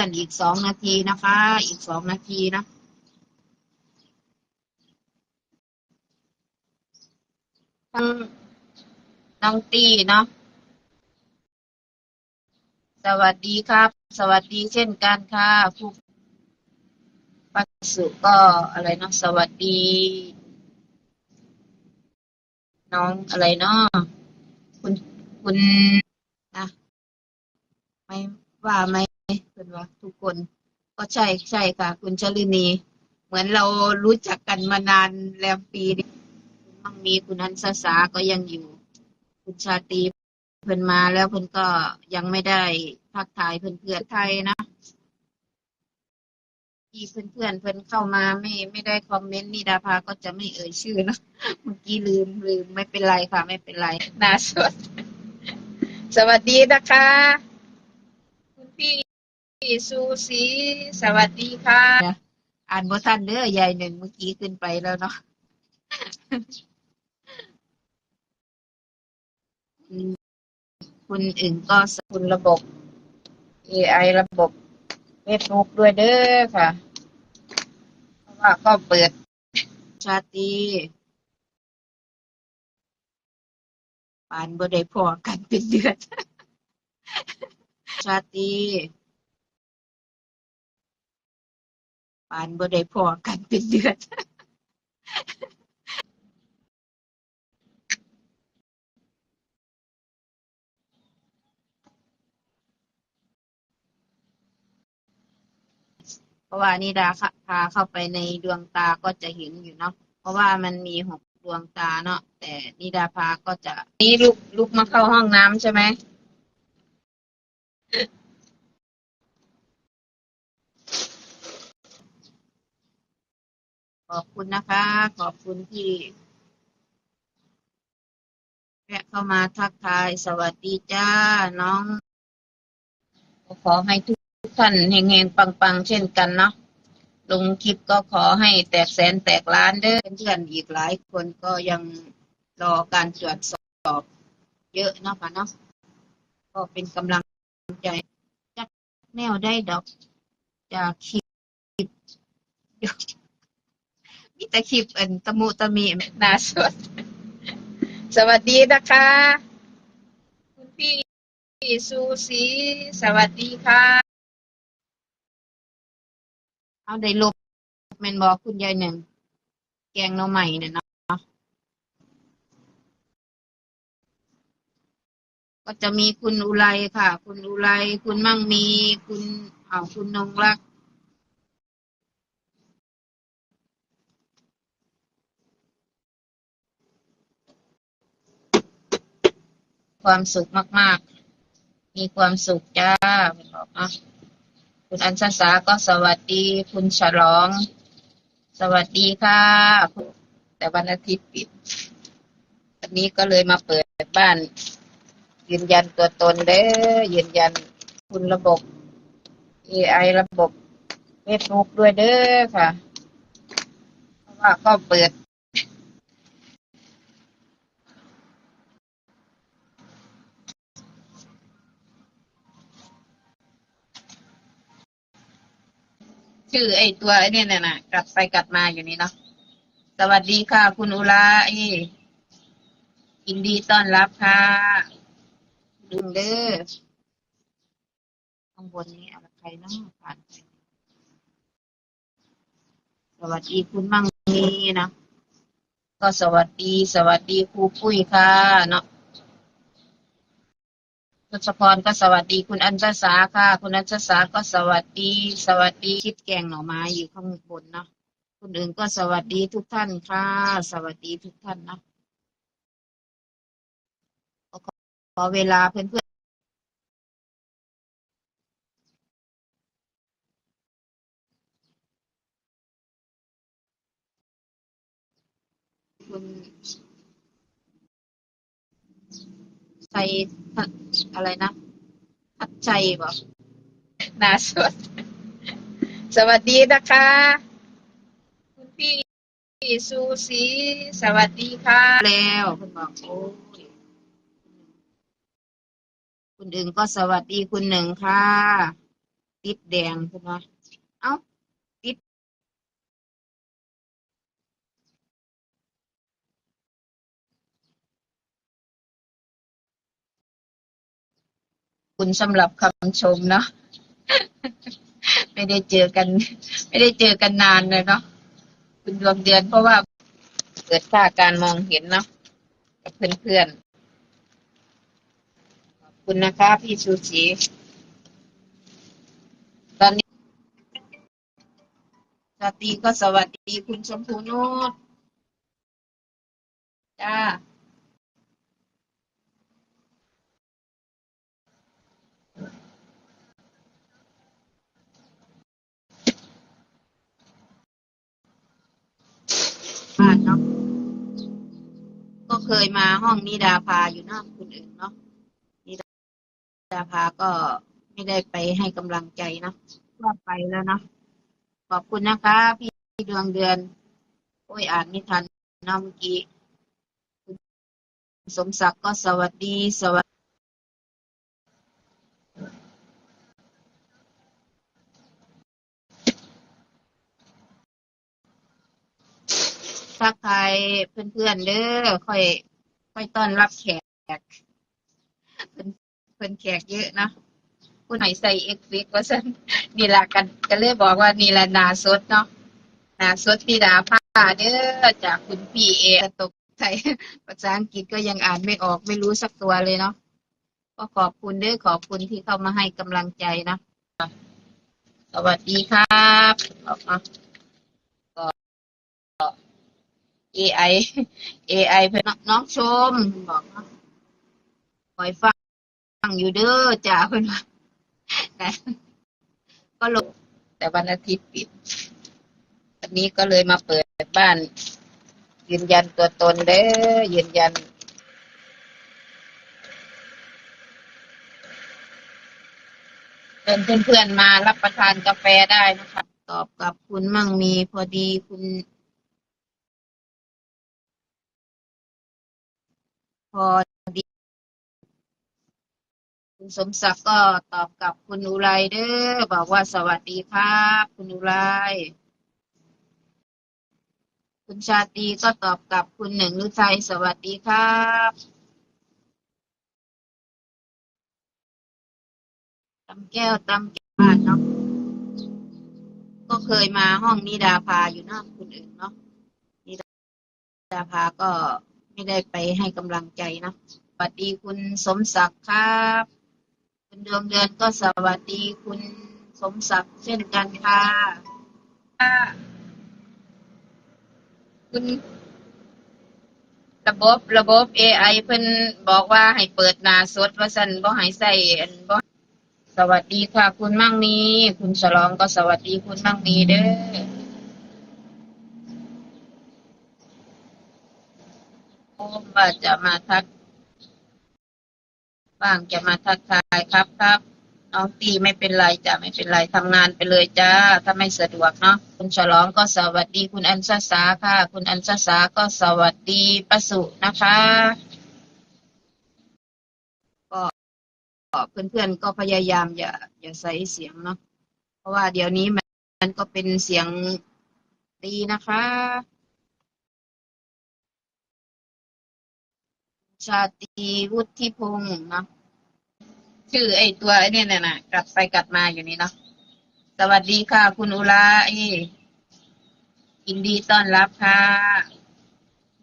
กันอีกสองนาทีนะคะ อีกสองนาทีนะทั้งน้องตีเนาะสวัสดีครับ สวัสดีเช่นกันค่ะผู้ปัสุก็อะไรเนาะสวัสดี น้องอะไรเนาะคุณคุณนะไม่ว่าไหม เป็นว่าทุกคนก็ใช่ใช่ค่ะ คุณชลินี เหมือนเรารู้จักกันมานานแล้วปีนี้มั่งมีคุณอันสสาก็ยังอยู่ คุณชาตรีเพิ่นมาแล้วเพิ่นก็ยังไม่ได้ทักทายเพื่อนเพื่อนไทยนะที่เพื่อนเพื่อนเพิ่นเข้ามาไม่ไม่ได้คอมเมนต์นิดาภาก็จะไม่เอ่ยชื่อเนะเมื่อกี้ลืมลืมไม่เป็นไรค่ะ ไม่เป็นไรนาสดสวัสดีนะคะ ซูซีสวัสดีค่ะอ่านบ่ทันเด้อยายหนึ่งเมื่อกี้ขึ้นไปแล้วเนาะอืมคุณอื่นก็สคุณระบบ AI ระบบ Facebook ด้วยเด้อค่ะ เพราะว่าก็เปิดชาตรีปานบ่ได้พอกันเป็นเดือนชาต ปานบ่ได้พอกันเป็นเดือนเพราะว่านิดาพาเข้าไปในดวงตาก็จะเห็นอยู่เนาะ เพราะว่ามันมีหกดวงตาเนาะ แต่นิดาพาก็จะ นี่ลุกลุกมาเข้าห้องน้ำใช่ไหม ขอบคุณนะคะ ขอบคุณที่แวะเข้ามาทักทาย สวัสดีจ้า น้อง ขอให้ทุกท่านเฮงๆ ปังๆ เช่นกันเนาะลงคลิปก็ขอให้แตกแสนแตกล้านเด้อเพื่อนๆอีกหลายคนก็ยังรอการตรวจสอบ เยอะเนาะค่ะเนาะก็เป็นกำลังใจจักแนวได้ดอกจากคลิป มีแต่คลิปอันตะมุตะมีน่าสด สวัสดีนะคะ คุณพี่ซูซีสวัสดีค่ะ เอาได้ลบแมนบอกคุณยายหนึ่ง แกงน่อใหม่เนี่ยเนาะก็จะมีคุณอุไรค่ะ คุณอุไรคุณมั่งมี คุณอ้าคุณนงรัก ความสุขมาก ๆ มีความสุขจ้าคุณบอกเนาะคุณอัญชสาก็สวัสดี คุณฉลอง สวัสดีค่ะ แต่วันอาทิตย์ปิด วันนี้ก็เลยมาเปิดบ้าน ยืนยันตัวตนเด้อยืนยันคุณระบบ AI ระบบ Facebook ด้วยเด้อค่ะ เพราะว่าก็เปิด ชื่อไอ้ตัวไอ้เนี่ยน่ะนะกลับไปกลับมาอยู่นี่เนาะสวัสดีค่ะ คุณอุลาเอยินดีต้อนรับค่ะดึงเด้อข้างบนนี้อะไรใครเนาะผ่านสวัสดีคุณมั่งมีนะ ก็สวัสดี สวัสดีครูปุ้ยค่ะ เนาะ ทศพรก็สวัสดี คุณอัญชสาค่ะ คุณอัญชสาก็สวัสดี สวัสดีคิดแกงหน่อไม้อยู่ข้างบนเนาะคุณอื่นก็สวัสดีทุกท่านค่ะ สวัสดีทุกท่านเนาะขอขอเวลาเพื่อนๆคุณใจ อะไรนะพัดใจบอกน่าสด สวัสดีนะคะ คุณพี่ซูซีสวัสดีค่ะ แล้วคุณบอกโอ้ยคุณอื่นก็สวัสดีคุณหนึ่งค่ะ ติดแดงคุณว่าเอ้า คุณสำหรับคำชมเนาะไม่ได้เจอกัน ไม่ได้เจอกันนานเลยเนาะคุณดวงเดือนเพราะว่าเกิดค่าการมองเห็นเนาะกับเพื่อนๆขอบคุณนะคะพี่ชูชีตอนนี้สวัสดีก็สวัสดีคุณชมพูนุชจ้า บ้านเนาะก็เคยมาห้องนิดาพาอยู่นอกคุณอื่นเนาะนิดาพาก็ไม่ได้ไปให้กำลังใจเนาะว่าไปแล้วเนาะขอบคุณนะคะ พี่ดวงเดือน โอ้ยอ่านไม่ทันเนาะเมื่อกี้สมศักดิ์ก็สวัสดีสวัสดี ทักทายเพื่อนๆเด้อค่อยค่อยต้อนรับแขกเพิ่นเพิ่นแขกเยอะนะผู้ไหนใส่เอ็กซ์ฟิกว่าซั่นนี่ละกันก็เลยบอกว่านี่ละนาสดเนาะนาสดธิดาผ้าเด้อจากคุณพีเอตกไทยภาษาอังกฤษก็ยังอ่านไม่ออกไม่รู้สักตัวเลยเนาะก็ขอบคุณเด้อขอบคุณที่เข้ามาให้กำลังใจนะสวัสดีครับเอามาก็ AI AI เพื่อนน้องชมบอกเนาะคอยฟังฟังอยู่เด้อจ้าเพื่อนว่านะก็ลงแต่วันอาทิตย์ปิด วันนี้ก็เลยมาเปิดบ้าน ยืนยันตัวตนเด้อยืนยันเชิญเพื่อนๆมารับประทานกาแฟได้นะคะ ตอบกับคุณมั่งมีพอดีคุณ พอดี คุณสมศักดิ์ก็ตอบกับคุณอุไรเด้อบอกว่าสวัสดีครับ คุณอุไรคุณชาตรีก็ตอบกับคุณหนึ่งฤทัยสวัสดีครับตำแก้วตำแก้วบ้านเนาะก็เคยมาห้องนิดาพาอยู่เนอกคุณอื่นเนาะนิดาพาก็ ไม่ได้ไปให้กำลังใจนะสวัสดีคุณสมศักดิ์ครับ คุณดวงเดือนก็สวัสดีคุณสมศักดิ์เช่นกันค่ะคุณระบบระบบ AI เพิ่นบอกว่าให้เปิดหน้าสดว่าซั่นบ่ให้ใส่อันบ่สวัสดีค่ะ คุณมั่งมี คุณฉลองก็สวัสดีคุณมั่งมีเด้อ โอ้ว่าจะมาทักบ้างจะมาทักทายครับครับน้องตีไม่เป็นไรจ้ะไม่เป็นไรทำงานไปเลยจ้าถ้าไม่สะดวกเนาะคุณฉลองก็สวัสดี คุณอัญชาสาค่ะ คุณอัญชาสาก็สวัสดีปสุนะคะก็เพื่อนๆก็พยายามอย่าอย่าใส่เสียงเนาะเพราะว่าเดี๋ยวนี้มันมันก็เป็นเสียงดีนะคะ ชาตรีวุฒิพงศ์เนาะชื่อไอตัวไอเนี่ยน่ะกลับไปกลับมาอยู่นี่เนาะสวัสดีค่ะ คุณอุลาเอยินดีต้อนรับค่ะ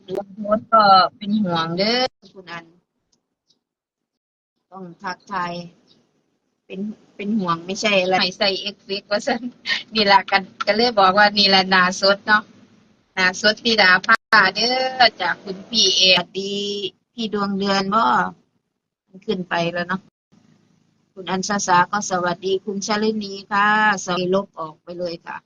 ดูโพสต์ก็เป็นห่วงเด้อคุณอัน ต้องทักทายเป็นเป็นห่วงไม่ใช่อะไรใส่เอ็กฟิกว่าซั่นนี่ละกันก็เลยบอกว่านี่ละนาสดเนาะนาสดธิดาผ้าเด้อจากคุณพี่เอดี พี่ดวงเดือนบ่มันขึ้นไปแล้วเนาะคุณอัญชาสาก็สวัสดีคุณชลินีค่ะสวัสดีลบออกไปเลยค่ะ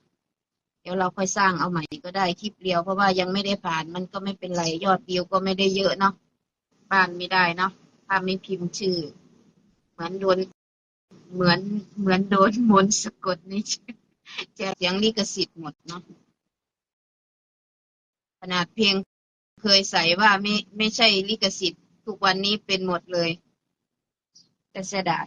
เดี๋ยวเราค่อยสร้างเอาใหม่ก็ได้คลิปเดียวเพราะว่ายังไม่ได้ผ่านมันก็ไม่เป็นไรยอดวิวก็ไม่ได้เยอะเนาะบ้านไม่ได้เนาะถ้าไม่พิมพ์ชื่อ เหมือนโดนเหมือนเหมือนโดนมนสะกดนี่จะเสียงลิขสิทธิ์หมดเนาะขนาดเพลง เคยใส่ว่าไม่ไม่ใช่ลิขสิทธิ์ ทุกวันนี้เป็นหมดเลย แต่เสียดาย